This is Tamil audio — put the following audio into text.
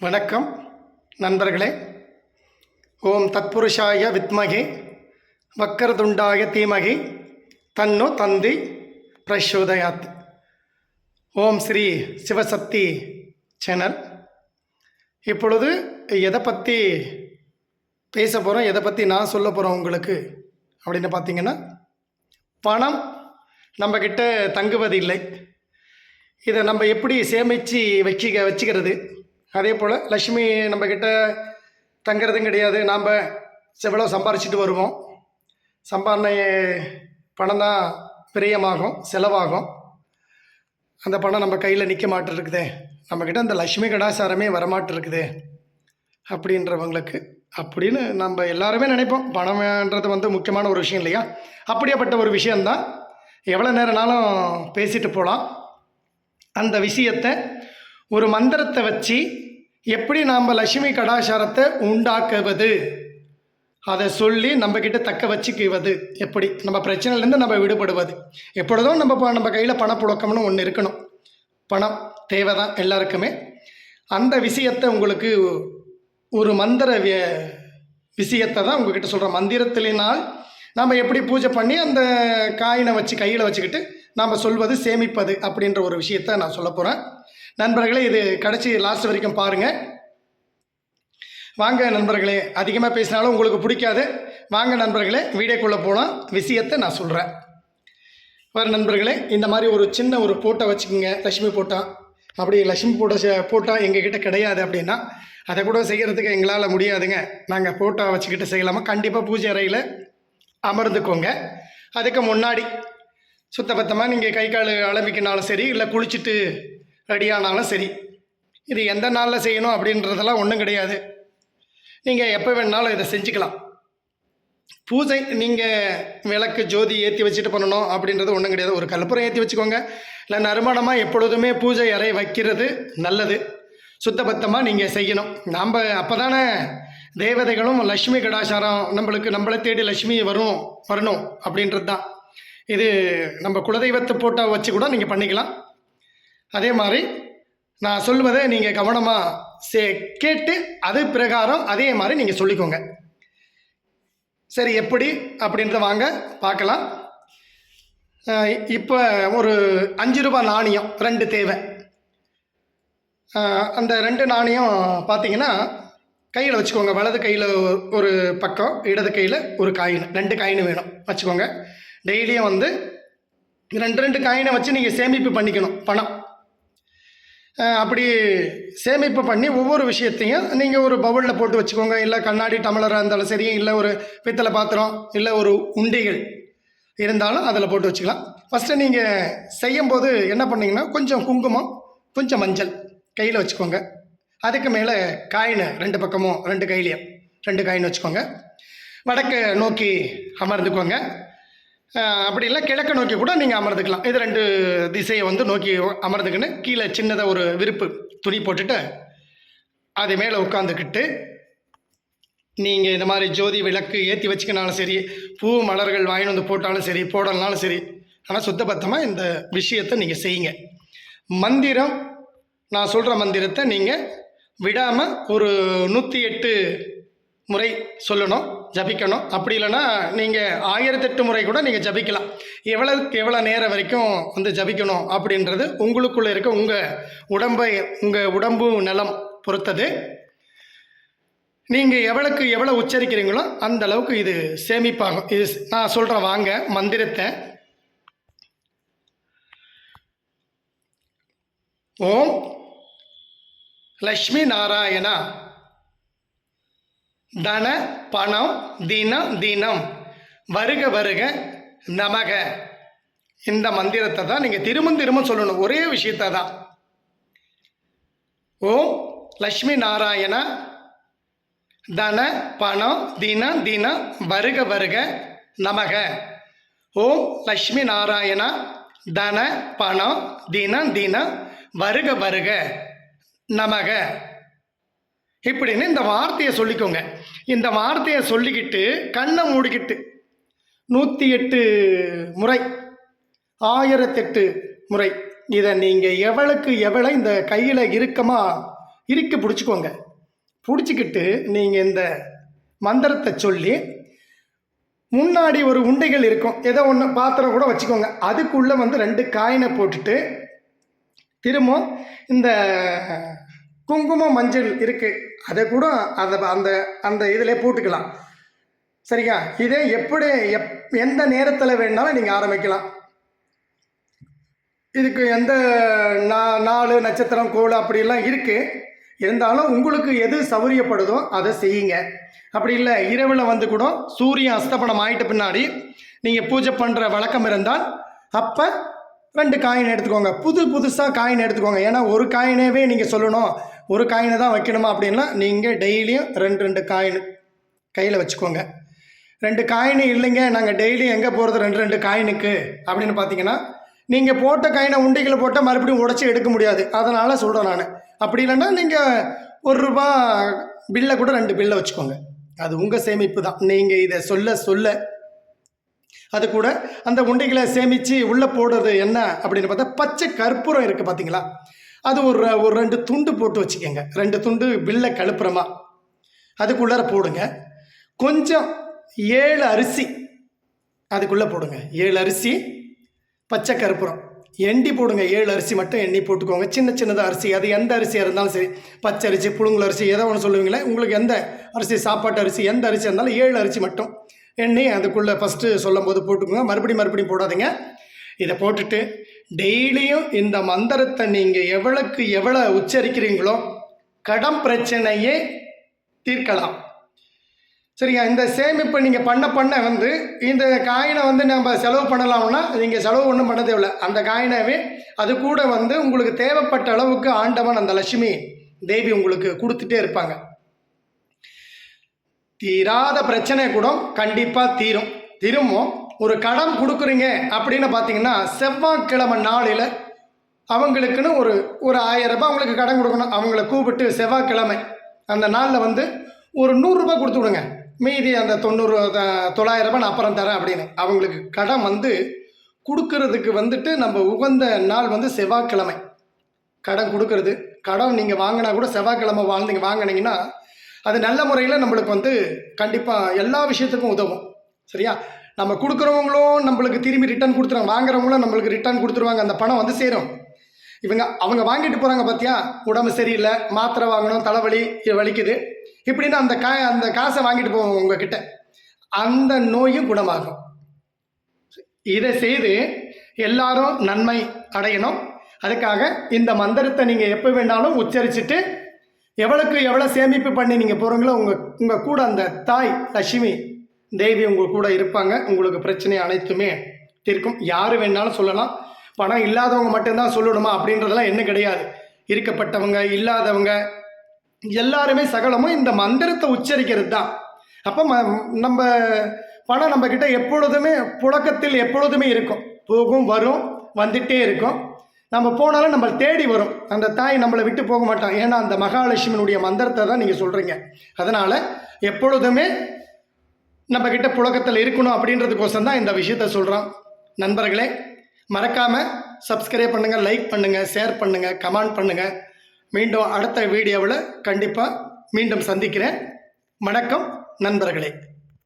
வணக்கம் நண்பர்களே. ஓம் தத்புருஷாய வித்மகே வக்கரதுண்டாய தீமகி தன்னோ தந்தி பிரசோதயாத். ஓம் ஸ்ரீ சிவசக்தி சேனல். இப்பொழுது எதை பற்றி பேச போகிறோம் எதை பற்றி நான் சொல்ல போகிறோம் உங்களுக்கு அப்படின்னு பார்த்தீங்கன்னா பணம் நம்மக்கிட்ட தங்குவது இல்லை. இதை நம்ம எப்படி சேமித்து வச்சுக்க வச்சுக்கிறது? அதே போல் லக்ஷ்மி நம்மக்கிட்ட தங்குறதும் கிடையாது. நாம் எவ்வளோ சம்பாரிச்சிட்டு வருவோம். சம்பாரண பணம் தான் பிரியமாகும் செலவாகும். அந்த பணம் நம்ம கையில் நிற்க மாட்டிருக்குதே. நம்மக்கிட்ட அந்த லக்ஷ்மி கடாசாரமே வரமாட்டிருக்குது அப்படின்றவங்களுக்கு அப்படின்னு நம்ம எல்லாருமே நினைப்போம். பணம்ன்றது வந்து முக்கியமான ஒரு விஷயம் இல்லையா? அப்படியாப்பட்ட ஒரு விஷயந்தான் எவ்வளோ நேரம்னாலும் பேசிட்டு போகலாம் அந்த விஷயத்தை ஒரு மந்திரத்தை வச்சு எப்படி நாம் லட்சுமி கடாச்சாரத்தை உண்டாக்குவது? அதை சொல்லி நம்மக்கிட்ட தக்க வச்சுக்குவது. எப்படி? நம்ம பிரச்சனையிலேருந்து நம்ம விடுபடுவது. எப்பொழுதும் நம்ம ப- நம்ம கையில் பணப்புழக்கம்னு ஒன்று இருக்கணும். பணம் தேவை தான் எல்லாருக்குமே. அந்த விஷயத்தை உங்களுக்கு ஒரு மந்திர விஷயத்தை தான் உங்ககிட்ட சொல்கிறேன் மந்திரத்தினால் நாம் எப்படி பூஜை பண்ணி அந்த காயினை வச்சு கையில் வச்சுக்கிட்டு நாம் சொல்வது சேமிப்பது அப்படின்ற ஒரு விஷயத்த நான் சொல்ல போகிறேன் நண்பர்களே இது கடைசி லாஸ்ட் வரைக்கும் பாருங்கள் வாங்க நண்பர்களே அதிகமாக பேசினாலும் உங்களுக்கு பிடிக்காது. வாங்க நண்பர்களே வீடியோக்குள்ளே போகலாம் விஷயத்தை நான் சொல்கிறேன் வர நண்பர்களே இந்த மாதிரி ஒரு சின்ன ஒரு போட்டோ வச்சுக்கோங்க. லட்சுமி போட்டோ அப்படி லட்சுமி போட்டோ செ- போட்டோ எங்ககிட்ட கிடையாது அப்படின்னா அதை கூட செய்கிறதுக்கு எங்களால் முடியாதுங்க. நாங்கள் போட்டோ வச்சுக்கிட்டு செய்யலாமா? கண்டிப்பாக பூஜை அறையில் அமர்ந்துக்கோங்க. அதுக்கு முன்னாடி சுத்தபத்தமாக நீங்கள் கை கால் அலம்பிக்கினாலும் சரி இல்லை குளிச்சுட்டு ரெடியானாலும் சரி. இது எந்த நாளில் செய்யணும் அப்படின்றதெல்லாம் ஒன்றும் கிடையாது. நீங்கள் எப்போ வேணாலும் இதை செஞ்சுக்கலாம். பூஜை நீங்கள் விளக்கு ஜோதி ஏற்றி வச்சுட்டு பண்ணணும் அப்படின்றது ஒன்றும் கிடையாது. ஒரு கற்பூரம் ஏற்றி வச்சுக்கோங்க. இல்லை நறுமணமாக எப்பொழுதுமே பூஜை அறை வைக்கிறது நல்லது. சுத்தபத்தமாக நீங்கள் செய்யணும். நாம் அப்போ தானே தேவதைகளும் லக்ஷ்மி கடாச்சாரம் நம்மளுக்கு நம்மளை தேடி லக்ஷ்மி வரும் வரணும் அப்படின்றது தான் இது நம்ம குலதெய்வத்தை போட்டோ வச்சு கூட நீங்கள் பண்ணிக்கலாம். அதே மாதிரி நான் சொல்வதை நீங்கள் கவனமாக சே கேட்டு அது பிரகாரம் அதே மாதிரி நீங்கள் சொல்லிக்கோங்க. சரி எப்படி அப்படின்றத வாங்க பார்க்கலாம். இப்போ ஒரு அஞ்சு ரூபாய் நாணயம் ரெண்டு தேவை. அந்த ரெண்டு நாணயம் பார்த்தீங்கன்னா கையில் வச்சுக்கோங்க. வலது கையில் ஒரு பக்கம் இடது கையில் ஒரு காயின் ரெண்டு காயின் வேணும். வச்சுக்கோங்க. டெய்லியும் வந்து ரெண்டு ரெண்டு காயினை வச்சு நீங்கள் சேமிப்பு பண்ணிக்கணும் பணம். அப்படி சேமிப்பு பண்ணி ஒவ்வொரு விஷயத்தையும் நீங்கள் ஒரு பவுலில் போட்டு வச்சுக்கோங்க. இல்லை கண்ணாடி டம்ளராக இருந்தாலும் சரி இல்லை ஒரு பித்தளை பாத்திரம் இல்லை ஒரு உண்டிகள் இருந்தாலும் அதில் போட்டு வச்சுக்கலாம். ஃபஸ்ட்டு நீங்கள் செய்யும்போது என்ன பண்ணீங்கன்னா கொஞ்சம் குங்குமம் கொஞ்சம் மஞ்சள் கையில் வச்சுக்கோங்க. அதுக்கு மேலே காயின் ரெண்டு பக்கமும் ரெண்டு கையிலையும் ரெண்டு காயின் வச்சுக்கோங்க. வடக்கு நோக்கி அமர்ந்துக்கோங்க. அப்படி இல்லை கிழக்க நோக்கி கூட நீங்கள் அமர்ந்துக்கலாம். இது ரெண்டு திசையை வந்து நோக்கி அமர்ந்துக்கின்னு கீழே சின்னதாக ஒரு விருப்பு. துணி போட்டுட்டு அது மேலே உட்காந்துக்கிட்டு நீங்கள் இந்த மாதிரி ஜோதி விளக்கு ஏற்றி வச்சுக்கினாலும் சரி பூ மலர்கள் வாங்கிட்டு வந்து போட்டாலும் சரி போடலனாலும் சரி ஆனால் சுத்தபத்தமாக இந்த விஷயத்தை நீங்கள் செய்யுங்க. மந்திரம் நான் சொல்கிற மந்திரத்தை நீங்கள் விடாமல் ஒரு நூற்றி எட்டு முறை சொல்லணும் ஜபிக்கணும். அப்படி இல்லைன்னா நீங்கள் ஆயிரத்தெட்டு முறை கூட நீங்கள் ஜபிக்கலாம். எவ்வளவுக்கு எவ்வளோ நேரம் வரைக்கும் வந்து ஜபிக்கணும் அப்படின்றது உங்களுக்குள்ளே இருக்க உங்கள் உடம்பை உங்கள் உடம்பு நலம் பொறுத்தது. நீங்கள் எவ்வளோக்கு எவ்வளோ உச்சரிக்கிறீங்களோ அந்த அளவுக்கு இது சேமிப்பாகும். இது நான் சொல்கிறேன் வாங்க மந்திரத்தை. ஓம் லக்ஷ்மி நாராயணா. தன பணம் தினம் தினம். வருக வருக நமக. இந்த மந்திரத்தை தான் நீங்கள் திரும்ப திரும்ப சொல்லணும். ஒரே விஷயத்தை தான். ஓம் லக்ஷ்மி நாராயணா. தன பணம் தினம் தினம். வருக வருக நமக. ஓம் லக்ஷ்மி நாராயணா. தன பணம் தினம் தினம். வருக வருக நமக. இப்படின்னு இந்த வார்த்தையை சொல்லிக்கோங்க. இந்த வார்த்தையை சொல்லிக்கிட்டு கண்ணை மூடிக்கிட்டு நூற்றி எட்டு முறை ஆயிரத்தெட்டு முறை இதை நீங்கள் எவளுக்கு எவ்வளோ இந்த கையில் இறுக்கமாக இறுக்கி பிடிச்சிக்கோங்க. பிடிச்சிக்கிட்டு நீங்கள் இந்த மந்திரத்தை சொல்லி முன்னாடி ஒரு உண்டைகள் இருக்கும். ஏதோ ஒன்று பாத்திரம் கூட வச்சுக்கோங்க. அதுக்குள்ளே வந்து ரெண்டு காயினை போட்டுட்டு திரும்ப இந்த குங்குமம் மஞ்சள் இருக்குது அதை கூட அதை அந்த அந்த இதில் போட்டுக்கலாம். சரிங்க இதே எப்படி எப் எந்த நேரத்தில் வேணாலும் நீங்கள் ஆரம்பிக்கலாம். இதுக்கு எந்த நா நாலு நட்சத்திரம் கோள் அப்படிலாம் இருக்குது இருந்தாலும் உங்களுக்கு எது சௌரியப்படுதோ அதை செய்யுங்க. அப்படி இல்லை இரவில் வந்து கூட சூரியன் அஸ்தபனம் ஆகிட்ட பின்னாடி நீங்கள் பூஜை பண்ணுற வழக்கம் இருந்தால் அப்போ ரெண்டு காயின் எடுத்துக்கோங்க. புது புதுசாக காயின் எடுத்துக்கோங்க. ஏன்னா ஒரு காயினேவே நீங்கள் சொல்லணும். ஒரு காயினை தான் வைக்கணுமா அப்படின்னா நீங்கள் டெய்லியும் ரெண்டு ரெண்டு காயின் கையில் வச்சுக்கோங்க. ரெண்டு காயின் இல்லைங்க நாங்கள் டெய்லி எங்கே போகிறது ரெண்டு ரெண்டு காயினுக்கு? அப்படின்னு பார்த்தீங்கன்னா நீங்கள் போட்ட காயினை உண்டிகளை போட்டால் மறுபடியும் உடச்சி எடுக்க முடியாது. அதனால் சொல்கிறேன் நான். அப்படி இல்லைன்னா நீங்கள் ஒரு ரூபா பில்லை கூட ரெண்டு பில்லை வச்சுக்கோங்க. அது உங்கள் சேமிப்பு தான். நீங்கள் இதை சொல்ல சொல்ல அது கூட அந்த உண்டிகளை சேமித்து உள்ளே போடுறது என்ன அப்படின்னு பார்த்தா பச்சை கற்பூரம் இருக்குது பார்த்தீங்களா அது ஒரு ஒரு ரெண்டு துண்டு போட்டு வச்சுக்கோங்க. ரெண்டு துண்டு பில்லை கழுப்புறமா. அதுக்குள்ளார போடுங்க. கொஞ்சம் ஏழு அரிசி அதுக்குள்ளே போடுங்க. ஏழு அரிசி பச்சை கருப்புறம் எண்ணி போடுங்க. ஏழு அரிசி மட்டும் எண்ணி போட்டுக்கோங்க. சின்ன சின்னதாக அரிசி. அது எந்த அரிசியாக இருந்தாலும் சரி. பச்சை அரிசி புழுங்கல் அரிசி ஏதோ ஒன்று சொல்லுவீங்களே. உங்களுக்கு எந்த அரிசி சாப்பாட்டு அரிசி எந்த அரிசி இருந்தாலும் ஏழு அரிசி மட்டும் எண்ணி அதுக்குள்ளே ஃபஸ்ட்டு சொல்லும் போது போட்டுக்கோங்க. மறுபடியும் மறுபடியும் போடாதீங்க. இதை போட்டுட்டு டெய்லியும் இந்த மந்திரத்தை நீங்கள் எவ்வளோக்கு எவ்வளோ உச்சரிக்கிறீங்களோ கடன் பிரச்சனையே தீர்க்கலாம். சரிங்க இந்த சேமிப்பு நீங்கள் பண்ண பண்ண வந்து இந்த காயினை வந்து நம்ம செலவு பண்ணலாம்னா நீங்கள் செலவு ஒன்றும் பண்ண தேவையில்லை. அந்த காயினாவே அது கூட வந்து உங்களுக்கு தேவைப்பட்ட அளவுக்கு ஆண்டவன் அந்த லட்சுமி தேவி உங்களுக்கு கொடுத்துட்டே இருப்பாங்க. தீராத பிரச்சனை கூட கண்டிப்பாக தீரும். திரும்பும் ஒரு கடன் கொடுக்குறீங்க அப்படின்னு பார்த்தீங்கன்னா செவ்வாய்க்கிழமை நாளில் அவங்களுக்குன்னு ஒரு ஒரு ஆயிரம் ரூபாய் அவங்களுக்கு கடன் கொடுக்கணும். அவங்கள கூப்பிட்டு செவ்வாய்க்கிழமை அந்த நாளில் வந்து ஒரு நூறுரூபா கொடுத்து விடுங்க. மீதி அந்த தொண்ணூறு தொள்ளாயிரரூபா தொள்ளாயிரம் ரூபாய் நான் அப்புறம் தரேன் அப்படின்னு. அவங்களுக்கு கடன் வந்து கொடுக்கறதுக்கு வந்துட்டு நம்ம உகந்த நாள் வந்து செவ்வாய்க்கிழமை. கடன் கொடுக்கறது. கடன் நீங்கள் வாங்கினா கூட செவ்வாய்க்கிழமை வாழ்ந்தீங்க வாங்கினீங்கன்னா அது நல்ல முறையில் நம்மளுக்கு வந்து கண்டிப்பாக எல்லா விஷயத்துக்கும் உதவும். சரியா? நம்ம கொடுக்குறவங்களும் நம்மளுக்கு திரும்பி ரிட்டர்ன் கொடுத்துருவாங்க. வாங்குறவங்களும் நம்மளுக்கு ரிட்டர்ன் கொடுத்துருவாங்க. அந்த பணம் வந்து சேரும். இவங்க அவங்க வாங்கிட்டு போகிறாங்க பார்த்தியா உடம்பு சரியில்லை மாத்திரை வாங்கணும் தலைவலி இது வலிக்குது. இப்படின்னு அந்த கா அந்த காசை வாங்கிட்டு போவோம் உங்ககிட்ட. அந்த நோயும் குணமாகும். இதை செய்து எல்லாரும் நன்மை அடையணும். அதுக்காக இந்த மந்திரத்தை நீங்கள் எப்போ வேணாலும் உச்சரிச்சுட்டு எவ்வளோக்கு எவ்வளோ சேமிப்பு பண்ணி நீங்கள் போகிறீங்களோ உங்கள் உங்கள் கூட அந்த தாய் லட்சுமி தேவி உங்கள் கூட இருப்பாங்க. உங்களுக்கு பிரச்சனை அனைத்துமே தீர்க்கும். யார் வேணாலும் சொல்லலாம். பணம் இல்லாதவங்க மட்டும்தான் சொல்லணுமா? அப்படின்றதெல்லாம் என்ன கிடையாது. இருக்கப்பட்டவங்க இல்லாதவங்க எல்லாருமே சகலமும் இந்த மந்திரத்தை உச்சரிக்கிறது தான். அப்போ ம நம்ம பணம் நம்மக்கிட்ட எப்பொழுதுமே புழக்கத்தில் எப்பொழுதுமே இருக்கும். போகும் வரும் வந்துட்டே இருக்கும். நம்ம போனாலும் நம்ம தேடி வரும். அந்த தாய் நம்மளை விட்டு போக மாட்டான். ஏன்னா அந்த மகாலட்சுமியினுடைய மந்திரத்தை தான் நீங்கள் சொல்கிறீங்க அதனால் எப்பொழுதுமே நம்மக்கிட்ட புழக்கத்தில் இருக்கணும் அப்படின்றதுக்கோசம் தான் இந்த விஷயத்த சொல்கிறோம் நண்பர்களே மறக்காமல் சப்ஸ்கிரைப் பண்ணுங்கள் லைக் பண்ணுங்கள் ஷேர் பண்ணுங்கள் கமெண்ட் பண்ணுங்கள் மீண்டும் அடுத்த வீடியோவில் கண்டிப்பாக மீண்டும் சந்திக்கிறேன். வணக்கம் நண்பர்களே.